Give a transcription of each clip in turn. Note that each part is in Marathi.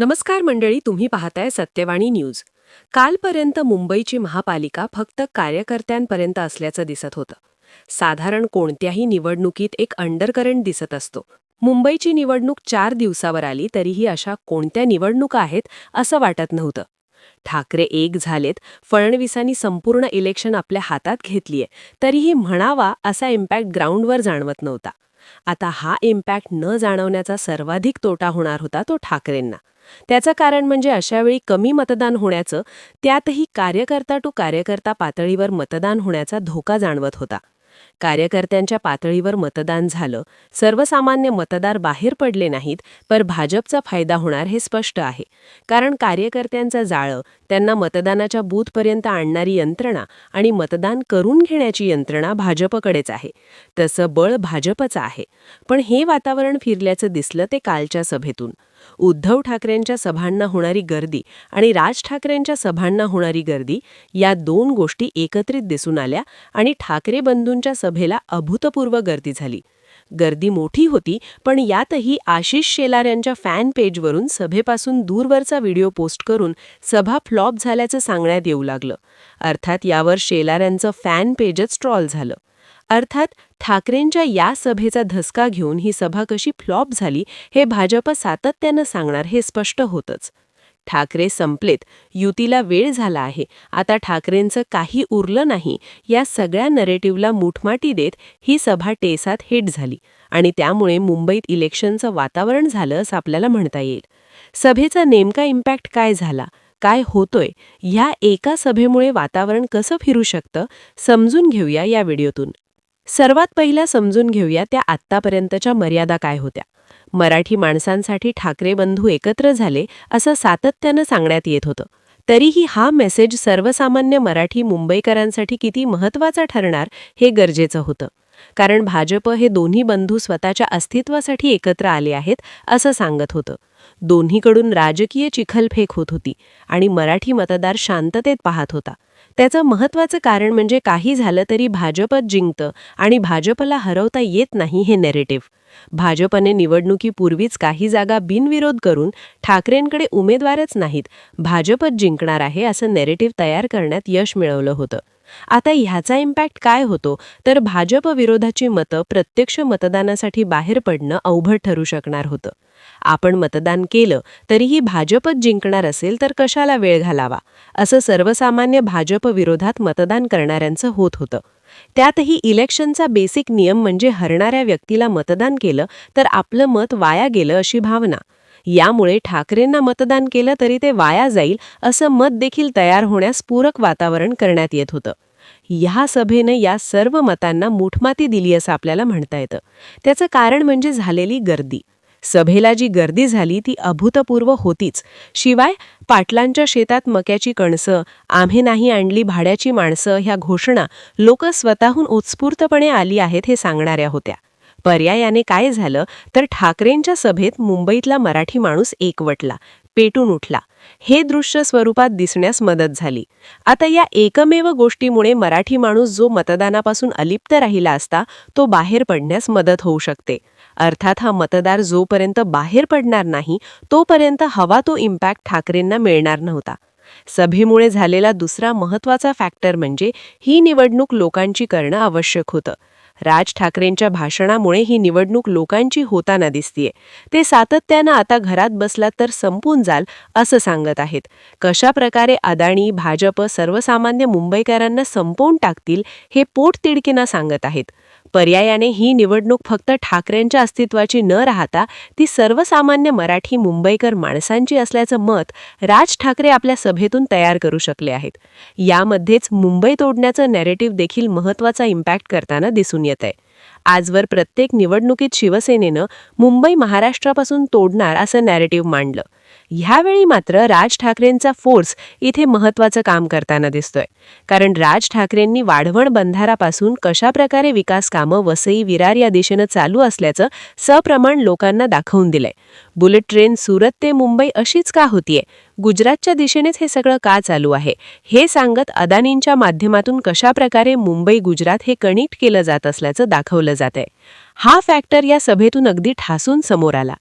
नमस्कार मंडळी तुम्ही पाहताय सत्यवाणी न्यूज. कालपर्यंत मुंबईची महापालिका फक्त कार्यकर्त्यांपर्यंत असल्याचं दिसत होतं. साधारण कोणत्याही निवडणुकीत एक अंडरकरंट दिसत असतो. मुंबईची निवडणूक चार दिवसावर आली तरीही अशा कोणत्या निवडणुका आहेत असं वाटत नव्हतं. ठाकरे एक झालेत फडणवीसांनी संपूर्ण इलेक्शन आपल्या हातात घेतलीये. तरीही म्हणावा असा इम्पॅक्ट ग्राउंडवर जाणवत नव्हता. आता हा इम्पॅक्ट न जाणवण्याचा सर्वाधिक तोटा होणार होता तो ठाकरेंना. त्याचं कारण म्हणजे अशावेळी कमी मतदान होण्याचं त्यातही कार्यकर्ता टू कार्यकर्ता पातळीवर मतदान होण्याचा धोका जाणवत होता. कार्यकर्त्यांच्या पातळीवर मतदान झालं. सर्वसामान्य मतदार बाहेर पडले नाहीत पर भाजपचा फायदा होणार हे स्पष्ट आहे. कारण कार्यकर्त्यांचं जाळं त्यांना मतदानाच्या बूथपर्यंत आणणारी यंत्रणा आणि मतदान करून घेण्याची यंत्रणा भाजपकडेच आहे. तसं बळ भाजपचं आहे. पण हे वातावरण फिरल्याचं दिसलं ते कालच्या सभेतून. उद्धव ठाकरेंच्या सभांना होणारी गर्दी आणि राज ठाकरेंच्या सभांना होणारी गर्दी या दोन गोष्टी एकत्रित दिसून आल्या आणि ठाकरे बंधूंच्या सभेला अभूतपूर्व गर्दी झाली. गर्दी मोठी होती पण यातही आशिष शेलार यांच्या फॅन पेजवरून सभेपासून दूरवरचा व्हिडिओ पोस्ट करून सभा फ्लॉप झाल्याचं सांगण्यात येऊ लागलं. अर्थात यावर शेलार यांचं फॅन पेजच ट्रॉल झालं. अर्थात ठाकरेंच्या या सभेचा धसका घेऊन ही सभा कशी फ्लॉप झाली हे भाजप सातत्यानं सांगणार हे स्पष्ट होतंच. ठाकरे संपलेत युतीला वेळ झाला आहे आता ठाकरेंचं काही उरलं नाही या सगळ्या नरेटिव्हला मुठमाटी देत ही सभा टेसात हिट झाली आणि त्यामुळे मुंबईत इलेक्शनचं वातावरण झालं असं आपल्याला म्हणता येईल. सभेचा नेमका इम्पॅक्ट काय झाला? काय होतोय? ह्या एका सभेमुळे वातावरण कसं फिरू शकतं? समजून घेऊया या व्हिडिओतून. सर्वात पहिला समजून घेऊया त्या आत्तापर्यंतच्या मर्यादा काय होत्या. मराठी माणसांसाठी ठाकरे बंधू एकत्र झाले असं सातत्यानं सांगण्यात येत होतं. तरीही हा मेसेज सर्वसामान्य मराठी मुंबईकरांसाठी किती महत्त्वाचा ठरणार हे गरजेचं होतं. कारण भाजप हे दोन्ही बंधू स्वतःच्या अस्तित्वासाठी एकत्र आले आहेत असं सांगत होतं. दोन्हीकडून राजकीय चिखलफेक होत होती आणि मराठी मतदार शांततेत पाहत होता. त्याचं महत्त्वाचं कारण म्हणजे काही झालं तरी भाजपच जिंकतं आणि भाजपला हरवता येत नाही हे नेरेटिव्ह भाजपने निवडणुकीपूर्वीच काही जागा बिनविरोध करून ठाकरेंकडे उमेदवारच नाहीत भाजपच जिंकणार आहे असं नेरेटिव्ह तयार करण्यात यश मिळवलं होतं. आता ह्याचा इम्पॅक्ट काय होतो? तर भाजप विरोधाची मतं प्रत्यक्ष मतदानासाठी बाहेर पडणं अवघड ठरू शकणार होतं. आपण मतदान केलं तरीही भाजपच जिंकणार असेल तर कशाला वेळ घालावा? असं सर्वसामान्य भाजप विरोधात मतदान करणाऱ्यांचं होत होतं. त्यातही इलेक्शनचा बेसिक नियम म्हणजे हरणाऱ्या व्यक्तीला मतदान केलं तर आपलं मत वाया गेलं अशी भावना. यामुळे ठाकरेंना मतदान केलं तरी ते वाया जाईल असं मत देखील तयार होण्यास पूरक वातावरण करण्यात येत होतं. ह्या सभेनं या सर्व मतांना मुठमाती दिली असं आपल्याला म्हणता येतं. त्याचं कारण म्हणजे झालेली गर्दी. सभेला जी गर्दी झाली ती अभूतपूर्व होतीच. शिवाय पाटलांच्या शेतात मक्याची कणसं आम्ही नाही आणली भाड्याची माणसं ह्या घोषणा लोक स्वतःहून उत्स्फूर्तपणे आली आहेत हे सांगणाऱ्या होत्या. पर्यायाने काय झालं तर ठाकरेंच्या सभेत मुंबईतला मराठी माणूस एकवटला पेटून उठला. हे दृश्य स्वरूपात दिसण्यास मदत झाली. आता या एकमेव गोष्टीमुळे मराठी माणूस जो मतदानापासून अलिप्त राहिला असता तो बाहेर पडण्यास मदत होऊ शकते. अर्थात हा मतदार जोपर्यंत बाहेर पडणार नाही तोपर्यंत हवा तो इम्पॅक्ट ठाकरेंना मिळणार नव्हता. सभेमुळे झालेला दुसरा महत्त्वाचा फॅक्टर म्हणजे ही निवडणूक लोकांची करणं आवश्यक होतं. राज ठाकरेंच्या भाषणामुळे ही निवडणूक लोकांची होताना दिसतीये. ते सातत्यानं आता घरात बसलात तर संपून जाल असं सांगत आहेत. कशा प्रकारे अदाणी भाजप सर्वसामान्य मुंबईकरांना संपवून टाकतील हे पोटतिडकीनं सांगत आहेत. पर्यायाने ही निवडणूक फक्त ठाकरेंच्या अस्तित्वाची न राहता ती सर्वसामान्य मराठी मुंबईकर माणसांची असल्याचं मत राज ठाकरे आपल्या सभेतून तयार करू शकले आहेत. यामध्येच मुंबई तोडण्याचं नॅरेटिव्ह देखील महत्त्वाचा इम्पॅक्ट करताना दिसून येत आहे आजवर प्रत्येक निवडणुकीत शिवसेनेनं मुंबई महाराष्ट्रापासून तोडणार असं नॅरेटिव्ह मांडलं. ह्यावेळी मात्र राज ठाकरेंचा फोर्स इथे महत्वाचं काम करताना दिसतोय. कारण राज ठाकरेंनी वाढवण बंधारापासून कशा प्रकारे विकास कामं वसई विरार या दिशेनं चालू असल्याचं सप्रमाण लोकांना दाखवून दिलंय. बुलेट ट्रेन सुरत ते मुंबई अशीच का होतीये? गुजरातच्या दिशेनेच हे सगळं का चालू आहे? हे सांगत अदानींच्या माध्यमातून कशा प्रकारे मुंबई गुजरात हे कनेक्ट केलं जात असल्याचं दाखवलं जात. हा फॅक्टर या सभेतून अगदी ठासून समोर आला.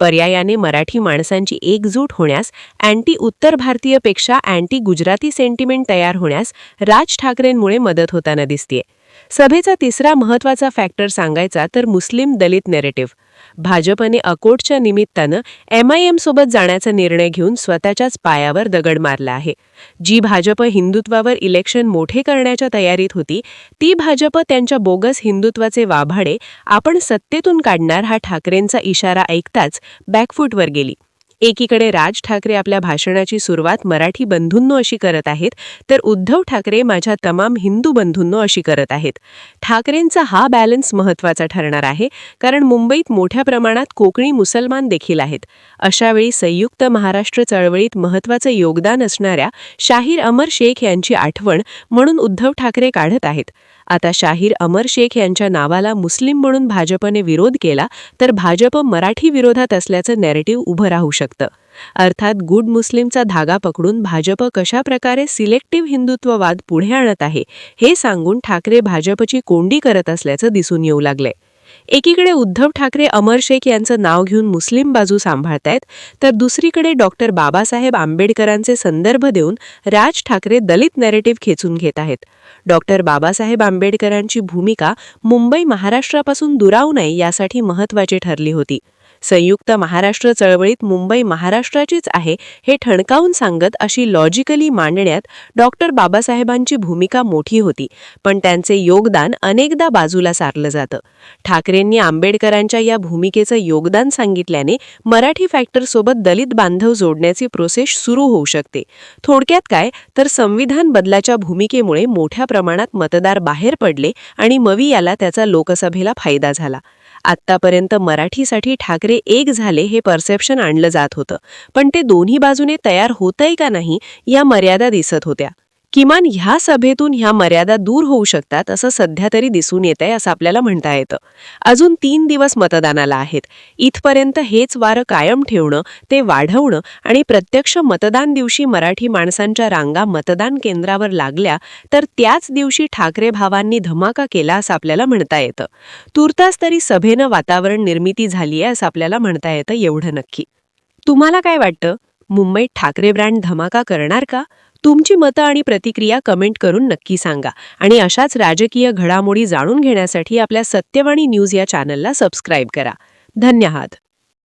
पर्यायाने मराठी माणसांची एकजूट होण्यास अँटी उत्तर भारतीयपेक्षा अँटी गुजराती सेंटिमेंट तयार होण्यास राज ठाकरेंमुळे मदत होताना दिसतीये. सभेचा तिसरा महत्त्वाचा फॅक्टर सांगायचा तर मुस्लिम दलित नेरेटिव्ह भाजपने अकोटच्या निमित्तानं एमआयएम सोबत जाण्याचा निर्णय घेऊन स्वतःच्याच पायावर दगड मारला आहे. जी भाजप हिंदुत्वावर इलेक्शन मोठे करण्याच्या तयारीत होती ती भाजप त्यांच्या बोगस हिंदुत्वाचे वाभाडे आपण सत्तेतून काढणार हा ठाकरेंचा इशारा ऐकताच बॅकफूटवर गेली. एकीकडे राज ठाकरे आपल्या भाषणाची सुरुवात मराठी बंधूंनो अशी करत आहेत तर उद्धव ठाकरे माझ्या तमाम हिंदू बंधूंनो अशी करत आहेत. ठाकरेंचा हा बॅलन्स महत्त्वाचा ठरणार आहे कारण मुंबईत मोठ्या प्रमाणात कोकणी मुसलमान देखील आहेत. अशावेळी संयुक्त महाराष्ट्र चळवळीत महत्त्वाचं योगदान असणाऱ्या शाहीर अमर शेख यांची आठवण म्हणून उद्धव ठाकरे काढत आहेत. आता शाहीर अमर शेख यांच्या नावाला मुस्लिम म्हणून भाजपने विरोध केला तर भाजप मराठी विरोधात असल्याचं नॅरेटिव्ह उभं राहू शकतं. अर्थात गुड मुस्लिमचा धागा पकडून भाजप कशा प्रकारे सिलेक्टिव्ह हिंदुत्ववाद पुढे आणत आहे हे सांगून ठाकरे भाजपची कोंडी करत असल्याचं दिसून येऊ लागलंय. एकीकडे उद्धव ठाकरे अमर शेख यांचं नाव घेऊन मुस्लिम बाजू सांभाळतायत तर दुसरीकडे डॉक्टर बाबासाहेब आंबेडकरांचे संदर्भ देऊन राज ठाकरे दलित नॅरेटिव्ह खेचून घेत आहेत. डॉक्टर बाबासाहेब आंबेडकरांची भूमिका मुंबई महाराष्ट्रापासून दुरावू नये यासाठी महत्वाची ठरली होती. संयुक्त महाराष्ट्र चळवळीत मुंबई महाराष्ट्राचीच आहे हे ठणकावून सांगत अशी लॉजिकली मांडण्यात डॉक्टर बाबासाहेबांची भूमिका मोठी होती पण त्यांचे योगदान अनेकदा बाजूला सारलं जातं. ठाकरेंनी आंबेडकरांच्या या भूमिकेचं योगदान सांगितल्याने मराठी फॅक्टरसोबत दलित बांधव जोडण्याची प्रोसेस सुरू होऊ शकते. थोडक्यात काय तर संविधान बदलाच्या भूमिकेमुळे मोठ्या प्रमाणात मतदार बाहेर पडले आणि मवी याला त्याचा लोकसभेला फायदा झाला. आत्तापर्यंत मराठीसाठी ठाकरे एक झाले हे परसेप्शन आणलं जात होतं. पण ते दोन्ही बाजूने तयार होतंय का नाही या मर्यादा दिसत होत्या. किमान ह्या सभेतून ह्या मर्यादा दूर होऊ शकतात असं सध्या तरी दिसून येत आहे असं आपल्याला म्हणता येतं. अजून तीन दिवस मतदानाला आहेत. इथपर्यंत हेच वारं कायम ठेवणं ते वाढवणं आणि प्रत्यक्ष मतदान दिवशी मराठी माणसांच्या रांगा मतदान केंद्रावर लागल्या तर त्याच दिवशी ठाकरे भावांनी धमाका केला असं आपल्याला म्हणता येतं. तुर्तास तरी सभेनं वातावरण निर्मिती झाली आहे असं आपल्याला म्हणता येतं एवढं नक्की. तुम्हाला काय वाटतं? मुंबईत ठाकरे ब्रँड धमाका करणार का? तुमची मतं आणि प्रतिक्रिया कमेंट करून नक्की सांगा. आणि अशाच राजकीय घडामोडी जाणून घेण्यासाठी आपल्या सत्यवाणी न्यूज या चॅनलला सबस्क्राईब करा. धन्यवाद.